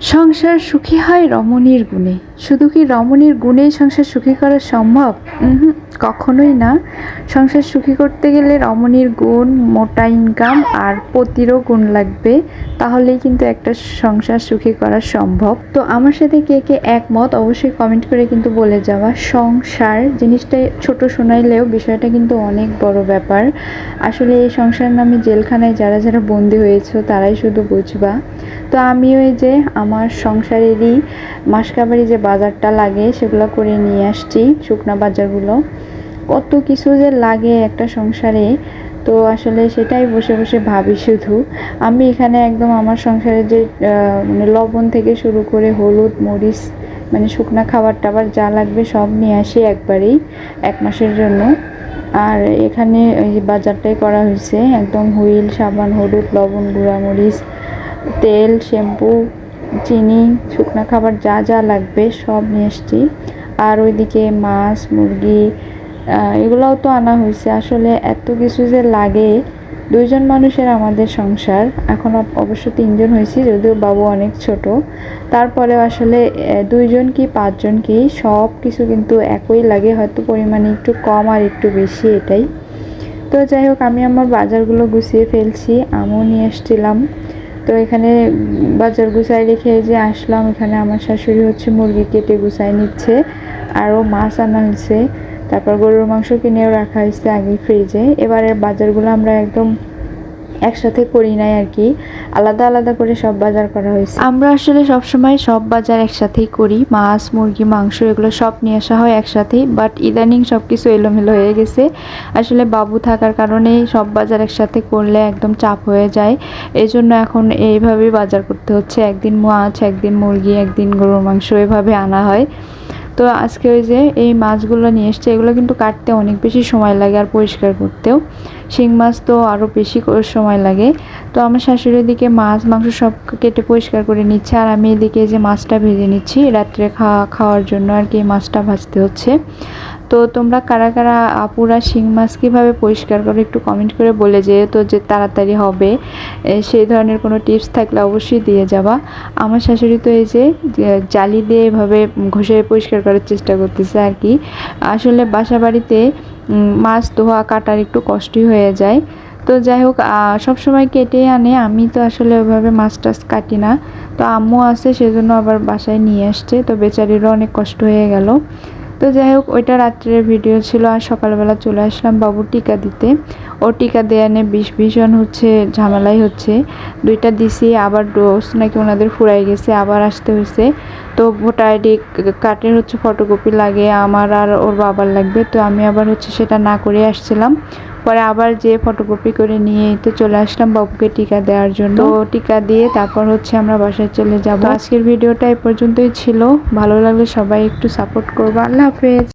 সংসার সুখী হয় রমণীর গুণে। শুধু কি রমণীর গুণেই সংসার সুখী করা সম্ভব? কখনোই না। সংসার সুখী করতে গেলে রমণীর গুণ, মোটা ইনকাম আর পতিরও গুণ লাগবে। তাহলেই কিন্তু একটা সংসার সুখী করা সম্ভব। তো আমার সাথে কে কে একমত অবশ্যই কমেন্ট করে কিন্তু বলে যাওয়া। সংসার জিনিসটা ছোট শোনাইলেও বিষয়টা কিন্তু অনেক বড় ব্যাপার। আসলে এই সংসার নামে জেলখানায় যারা যারা বন্দি হয়েছে, তারাই শুধু বুঝবা। তো আমি ওই যে আমার সংসারেরই মাসকাবারি যে বাজারটা লাগে, সেগুলো করে নিয়ে আসছি, শুকনা বাজারগুলো। কত কিছু যে লাগে একটা সংসারে, তো আসলে সেটাই বসে বসে ভাবি শুধু। আমি এখানে একদম আমার সংসারে যে মানে লবণ থেকে শুরু করে হলুদ, মরিচ মানে শুকনা খাবার টাবার যা লাগবে সব নিয়ে আসি একবারেই, এক মাসের জন্য। আর এখানে ওই বাজারটাই করা হয়েছে, একদম হুইল, সাবান, হলুদ, লবণ গুঁড়ামরিচ তেল, শ্যাম্পু, চিনি, শুকনো খাবার যা যা লাগবে সব নিয়ে এসছি। আর ওইদিকে মাছ, মুরগি এগুলোও তো আনা হয়েছে। আসলে এত কিছু যে লাগে দুইজন মানুষের আমাদের সংসার। এখন অব- অবশ্য তিনজন হয়েছি, যদিও বাবু অনেক ছোট। তারপরেও আসলে দুইজন কি, পাঁচজন কি, সব কিছু কিন্তু একই লাগে। হয়তো পরিমাণে একটু কম আর একটু বেশি এটাই। তো যাই হোক, আমি আমার বাজারগুলো গুছিয়ে ফেলছি। আমও নিয়ে এসছিলাম। তো এখানে বাজার গুছাই রেখে যে আসলাম, এখানে আমার শাশুড়ি হচ্ছে মুরগি কেটে গুছাই নিচ্ছে, আরও মাছ আনা হয়েছে। তারপর গরুর মাংস কিনেও রাখা হয়েছে আগে ফ্রিজে এবারের বাজারগুলো আমরা একদম একসাথে করি নাই আর কি। আলাদা আলাদা করে সব বাজার করা হয়েছে। আমরা আসলে সব সময় সব বাজার একসাথেই করি। মাছ, মুরগি, মাংস এগুলো সব নিয়ে আসা হয় একসাথেই বাট ইদানিং সব কিছু এলোমেলো হয়ে গেছে। আসলে বাবু থাকার কারণে সব বাজার একসাথে করলে একদম চাপ হয়ে যায়। এই জন্য এখন এইভাবেই বাজার করতে হচ্ছে। একদিন মাছ, একদিন মুরগি, একদিন গরুর মাংস এভাবে আনা হয়। তো আজকে ওই যে এই মাছগুলো নিয়ে এসছে, এগুলো কিন্তু কাটতে অনেক বেশি সময় লাগে আর পরিষ্কার করতেও। শিং মাছ তো আরও বেশি সময় লাগে। তো আমার শাশুড়ির দিকে মাছ, মাংস সব কেটে পরিষ্কার করে নিচ্ছে। আর আমি এদিকে যে মাছটা ভেজে নিচ্ছি, রাত্রে খাওয়া খাওয়ার জন্য আর কি মাছটা ভাজতে হচ্ছে। তো তোমরা কারা কারা আপুরা শিং মাছ কীভাবে পরিষ্কার করো একটু কমেন্ট করে বলে যেও তো যে তাড়াতাড়ি হবে। সেই ধরনের কোনো টিপস থাকলে অবশ্যই দিয়ে যাবা। আমার শাশুড়ি তো এই যে যে জালি দিয়ে এভাবে ঘষে পরিষ্কার করার চেষ্টা করতেছে আর কি। আসলে বাসা বাড়িতে মাছ ধোয়া, কাটার একটু কষ্টই হয়ে যায়। তো যাই হোক সবসময় কেটে আনে। আমি তো আসলে ওইভাবে মাছ টাছ কাটি না। তো আম্মু আছে, সেজন্য আবার বাসায় নিয়ে আসছে। তো বেচারিরও অনেক কষ্ট হয়ে গেল। তো যাই হোক, ওইটা রাত্রের ভিডিও ছিল আর সকালবেলা চলে আসলাম বাবু টিকা দিতে। ও টিকা দেয়া নিয়ে বিষ ভীষণ হচ্ছে, ঝামেলাই হচ্ছে। দুইটা দিছি, আবার ডোজ নাকি ওনাদের ফুরাই গেছে, আবার আসতে হয়েছে। তো ভোটার আইডি কার্ডের হচ্ছে ফটোকপি লাগে, আমার আর ওর বাবার লাগবে। তো আমি আবার হচ্ছে সেটা না করে আসছিলাম। পরে আবার যে ফটোকপি করে নিয়ে তো চলে আসলাম বাবুকে টিকা দেওয়ার জন্য। তো টিকা দিয়ে তারপর হচ্ছে আমরা বাসায় চলে যাব। আজকের ভিডিওটা এই পর্যন্তই ছিল। ভালো লাগলে সবাই একটু সাপোর্ট করব। আল্লাহ হাফেজ।